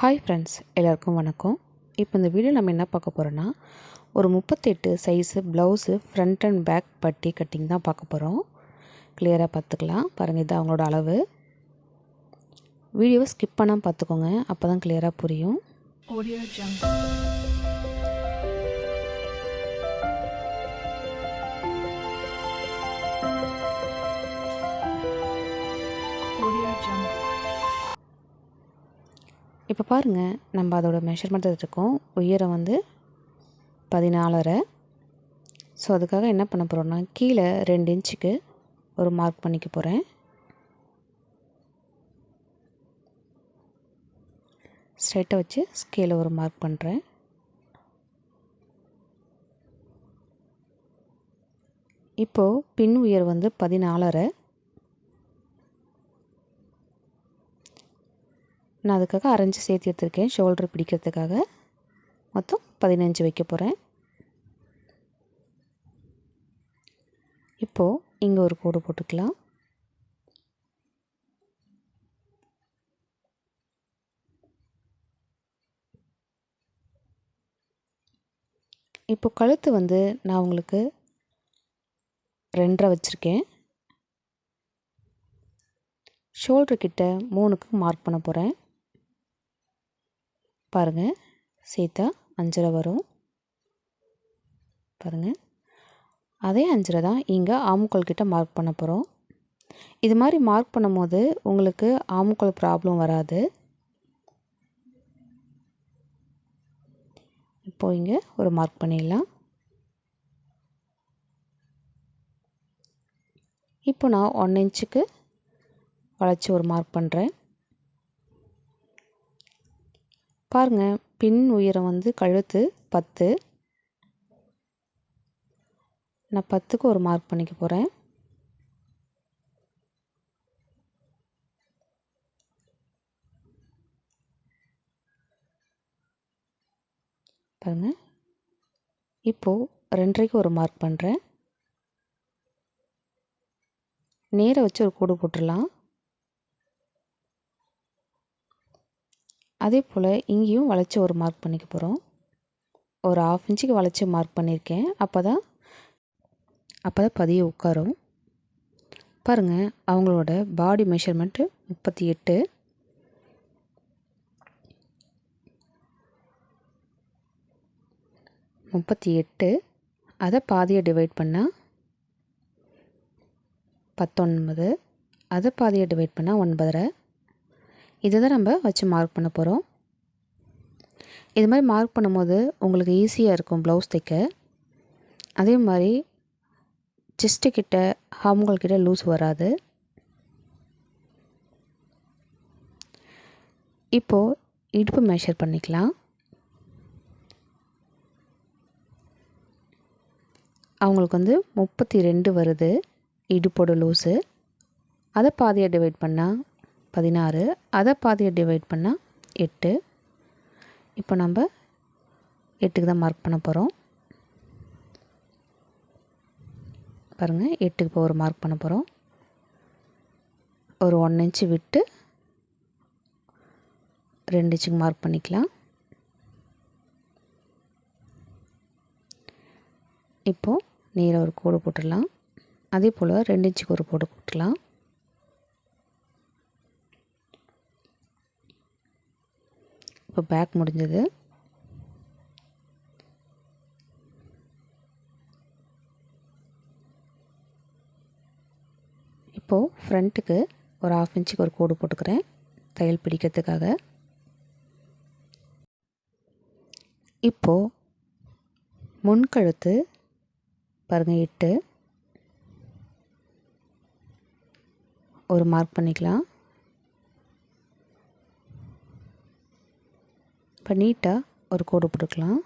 Hi friends எல்லாருக்கும் வணக்கம். இப்போ இந்த வீடியோ நம்ம என்ன பார்க்க போகிறோன்னா ஒரு முப்பத்தெட்டு size blouse front and back பட்டி கட்டிங் தான் பார்க்க போகிறோம் கிளியராக பார்த்துக்கலாம். பாருங்கள் இது அவங்களோட அளவு. வீடியோவை ஸ்கிப் பண்ணாமல் பார்த்துக்கோங்க அப்போ தான் கிளியராக புரியும். இப்போ பாருங்கள் நம்ம அதோடய மெஷர்மெண்ட் எடுத்துருக்கோம் உயரம் வந்து பதினாலரை. ஸோ அதுக்காக என்ன பண்ண போகிறோன்னா கீழே ரெண்டு இன்ச்சுக்கு ஒரு மார்க் பண்ணிக்க போகிறேன் ஸ்ட்ரைட்டாக வச்சு ஸ்கேலை ஒரு மார்க் பண்ணுறேன் இப்போது பின் உயர் வந்து பதினாலரை. நான் அதுக்காக அரைஞ்சி சேர்த்து எடுத்திருக்கேன் ஷோல்டர் பிடிக்கிறதுக்காக. மொத்தம் பதினஞ்சு வைக்க போகிறேன் இப்போது இங்கே ஒரு கோடு போட்டுக்கலாம். இப்போ கழுத்து வந்து நான் உங்களுக்கு ரெண்டரை வச்சுருக்கேன். ஷோல்டர் கிட்ட மூணுக்கு மார்க் பண்ண போகிறேன் பாருங்கள் சேர்த்தா அஞ்சரை வரும். பாருங்கள் அதே அஞ்சரை தான் இங்கே ஆமுக்கோல் கிட்ட மார்க் பண்ண போகிறோம் இது மாதிரி மார்க் பண்ணும்போது உங்களுக்கு ஆமுக்கோல் ப்ராப்ளம் வராது. இப்போ இங்கே ஒரு மார்க் பண்ணிடலாம். இப்போ நான் ஒன் இன்ச்சுக்கு வளைச்சி ஒரு மார்க் பண்ணுறேன் பாருங்கள் பின் உயரம் வந்து கழுத்து பத்து. நான் பத்துக்கு ஒரு மார்க் பண்ணிக்க போகிறேன் பாருங்கள் இப்போது ரெண்டரைக்கு ஒரு மார்க் பண்ணுறேன் நேராக வச்சு ஒரு கூடு போட்டுடலாம். அதே போல் இங்கேயும் வளைச்சி ஒரு மார்க் பண்ணிக்க போகிறோம் ஒரு ஆஃப் இன்ச்சுக்கு வளைச்சி மார்க் பண்ணியிருக்கேன் அப்போ தான் அப்போ தான் பதிய உட்காரும். பாருங்கள் அவங்களோட பாடி மெஷர்மெண்ட்டு முப்பத்தி எட்டு. முப்பத்தி எட்டு. அதை பாதியை டிவைட் பண்ணால் பத்தொன்பது. அதை பாதியை டிவைட் பண்ணால் ஒன்பதரை. இதை தான் நம்ம வச்சு மார்க் பண்ண போகிறோம் இது மாதிரி மார்க் பண்ணும்போது உங்களுக்கு ஈஸியாக இருக்கும் ப்ளவுஸ் தைக்க. அதே மாதிரி செஸ்ட்டு கிட்ட ஹாம்கள் கிட்ட லூஸ் வராது. இப்போது இடுப்பு மெஷர் பண்ணிக்கலாம். அவங்களுக்கு வந்து முப்பத்தி ரெண்டு வருது இடுப்போட லூஸு அதை பாதியாக டிவைட் பண்ணால் பதினாறு. அதை பாதியை டிவைட் பண்ணால் எட்டு. இப்போ நம்ம எட்டுக்கு தான் மார்க் பண்ண போகிறோம் பாருங்கள் எட்டுக்கு இப்போ ஒரு மார்க் பண்ண போகிறோம் ஒரு ஒன் இன்ச்சு விட்டு ரெண்டு இன்ச்சுக்கு மார்க் பண்ணிக்கலாம். இப்போது நேராக ஒரு கோடு போட்டுடலாம். அதே போல் ரெண்டு இன்ச்சுக்கு ஒரு கோடு போட்டுடலாம். இப்போ பேக் முடிஞ்சது. இப்போது ஃப்ரண்ட்டுக்கு ஒரு ஆஃப் இன்ச்சுக்கு ஒரு கோடு போட்டுக்கிறேன் தையல் பிடிக்கிறதுக்காக. இப்போது முன்கழுத்து பாருங்கள் இட்டு. ஒரு மார்க் பண்ணிக்கலாம். இப்போ நீட்டாக ஒரு கோடு போட்டுக்கலாம்.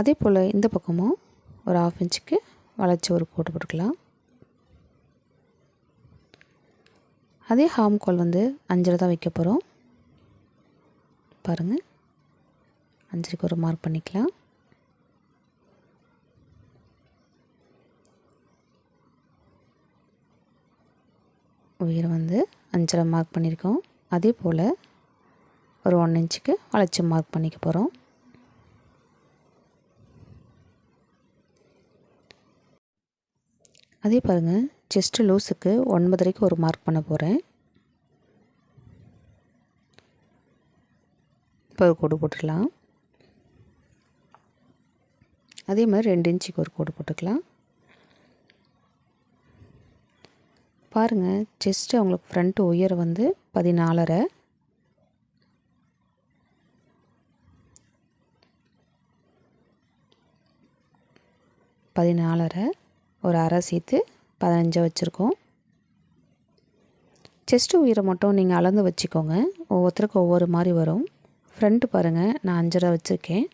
அதே போல் இந்த பக்கமும் ஒரு ஆஃப் இன்ச்சுக்கு வளைச்சி ஒரு கோடு போட்டுக்கலாம். அதே ஹாம் கோல் வந்து அஞ்சரை தான் வைக்க போகிறோம் பாருங்கள் அஞ்சரைக்கு ஒரு மார்க் பண்ணிக்கலாம். உயரம் வந்து அஞ்சரை மார்க் பண்ணியிருக்கோம். அதே போல் ஒரு ஒன் இன்ச்சுக்கு வளைச்சி மார்க் பண்ணிக்க போகிறோம் அதே பாருங்கள் செஸ்ட்டு லூஸுக்கு ஒன்பதரைக்கு ஒரு மார்க் பண்ண போகிறேன் இப்போ ஒரு கோடு போட்டுடலாம் அதே மாதிரி ரெண்டு இன்ச்சுக்கு ஒரு கோடு போட்டுக்கலாம். பாருங்கள் செஸ்ட்டு அவங்களுக்கு ஃப்ரண்ட் உயர் வந்து பதினாலரை. பதினாலரை ஒரு அரை சேர்த்து பதினஞ்சை வச்சுருக்கோம். செஸ்ட்டு உயிரை மட்டும் நீங்கள் அளந்து வச்சுக்கோங்க. ஒவ்வொருத்தருக்கும் ஒவ்வொரு மாதிரி வரும். ஃப்ரண்ட்டு பாருங்கள் நான் அஞ்சரை வச்சுருக்கேன்.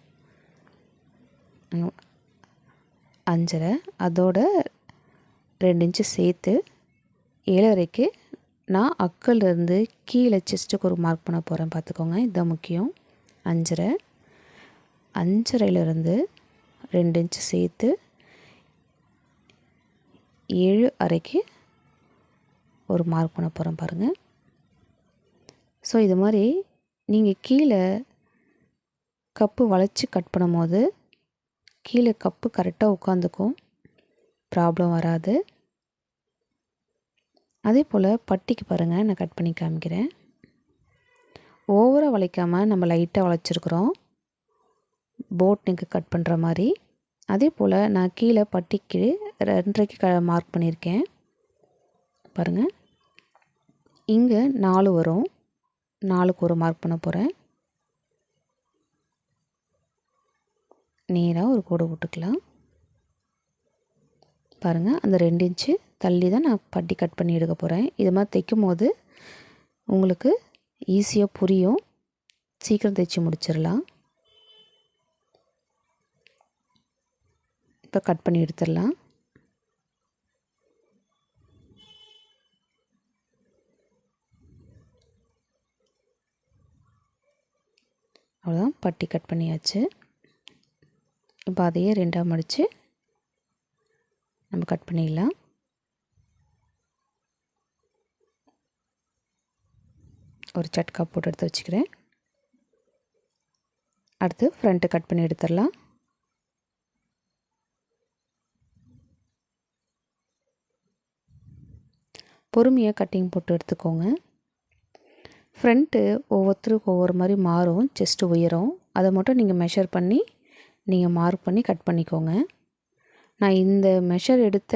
அஞ்சரை அதோட ரெண்டு இன்ச்சு சேர்த்து ஏழரைக்கு நான் அக்கல்லேருந்து கீழே செஸ்ட்டுக்கு ஒரு மார்க் பண்ண போகிறேன் பார்த்துக்கோங்க இதுதான் முக்கியம். அஞ்சரை. அஞ்சரையிலேருந்து ரெண்டு இன்ச்சு சேர்த்து ஏழு அரைக்கு ஒரு மார்க் பண்ண போகிறேன் பாருங்கள் ஸோ இது மாதிரி நீங்கள் கீழே கப்பு வளைச்சி கட் பண்ணும்போது கீழே கப்பு கரெக்டாக உட்காந்துக்கும். ப்ராப்ளம் வராது. அதே போல் பட்டிக்கு பாருங்கள் நான் கட் பண்ணி காமிக்கிறேன். ஓவராக வளைக்காமல் நம்ம லைட்டாக வளைச்சிருக்குறோம். போட் நெக்கு கட் பண்ணுற மாதிரி. அதே போல் நான் கீழே பட்டிக்கு ரெண்டரைக்கு க மார்க் பண்ணியிருக்கேன். பாருங்கள் இங்கே நாலு வரும். நாலுக்கு ஒரு மார்க் பண்ண போகிறேன் நேராக ஒரு கோடு போட்டுக்கலாம். பாருங்கள் அந்த ரெண்டு இன்ச்சு தள்ளி தான் நான் பட்டி கட் பண்ணி எடுக்க போகிறேன் இது மாதிரி தைக்கும் போது உங்களுக்கு ஈஸியாக புரியும். சீக்கிரம் தைச்சி முடிச்சிடலாம். இப்போ கட் பண்ணி எடுத்துடலாம். அவ்வளோதான் பட்டி கட் பண்ணியாச்சு. இப்போ அதையே ரெண்டாக மடித்து நம்ம கட் பண்ணிடலாம். ஒரு சட்கா போட்டு எடுத்து வச்சுக்கிறேன். அடுத்து ஃப்ரண்ட்டு கட் பண்ணி எடுத்துடலாம். பொறுமையாக கட்டிங் போட்டு எடுத்துக்கோங்க. ஃப்ரண்ட்டு ஒவ்வொருத்தருக்கும் ஒவ்வொரு மாதிரி மாறும் செஸ்ட்டு உயரும். அதை மட்டும் நீங்கள் மெஷர் பண்ணி நீங்கள் மார்க் பண்ணி கட் பண்ணிக்கோங்க. நான் இந்த மெஷர் எடுத்த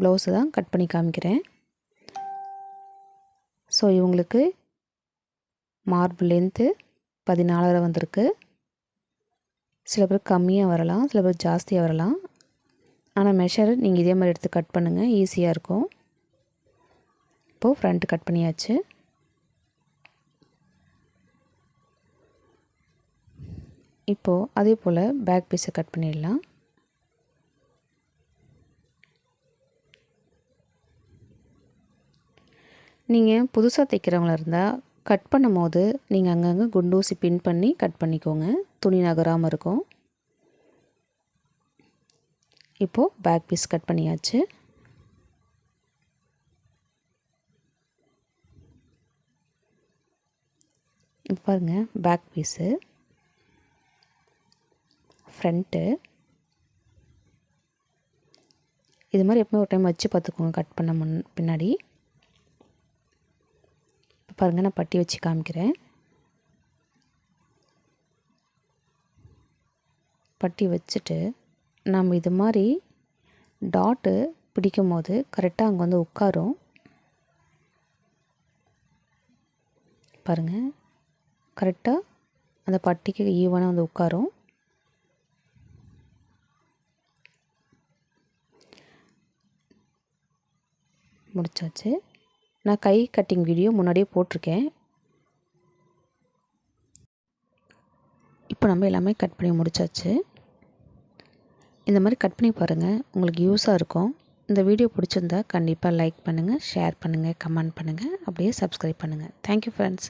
ப்ளவுஸை தான் கட் பண்ணி காமிக்கிறேன். ஸோ இவங்களுக்கு மார்பு லென்த்து பதினாலரை வந்திருக்கு. சில பேர் கம்மியாக வரலாம் சில பேர் ஜாஸ்தியாக வரலாம். ஆனால் மெஷர் நீங்கள் இதே மாதிரி எடுத்து கட் பண்ணுங்கள் ஈஸியாக இருக்கும். இப்போது ஃப்ரண்ட் கட் பண்ணியாச்சு. இப்போது அதே போல் பேக் பீஸை கட் பண்ணிடலாம். நீங்கள் புதுசாக தைக்கிறவங்களா இருந்தால் கட் பண்ணும் போது நீங்கள் அங்கங்கே குண்டூசி பின் பண்ணி கட் பண்ணிக்கோங்க. துணி நகராமல் இருக்கும். இப்போது பேக் பீஸ் கட் பண்ணியாச்சு. பாருங்க பாருங்கள் பேக் பீஸு. ஃப்ரண்ட்டு இது மாதிரி எப்பவுமே ஒரு டைம் வச்சு பார்த்துக்கோங்க கட் பண்ண முன் பின்னாடி. பாருங்கள் நான் பட்டி வச்சு காமிக்கிறேன். பட்டி வச்சுட்டு நம்ம இது மாதிரி டாட்டு பிடிக்கும் போது கரெக்டாக அங்கே வந்து உட்காரும். பாருங்கள் கரெக்டாக அந்த பட்டிக்கு ஈவனாக வந்து உட்காரும். முடிச்சாச்சு. நான் கை கட்டிங் வீடியோ முன்னாடியே போட்டிருக்கேன். இப்போ நம்ம எல்லாமே கட் பண்ணி முடிச்சாச்சு. இந்த மாதிரி கட் பண்ணி பாருங்கள் உங்களுக்கு யூஸாக இருக்கும். இந்த வீடியோ பிடிச்சிருந்தா கண்டிப்பாக லைக் பண்ணுங்கள் ஷேர் பண்ணுங்கள் கமெண்ட் பண்ணுங்கள் அப்படியே சப்ஸ்கிரைப் பண்ணுங்கள் தேங்க்யூ ஃப்ரெண்ட்ஸ்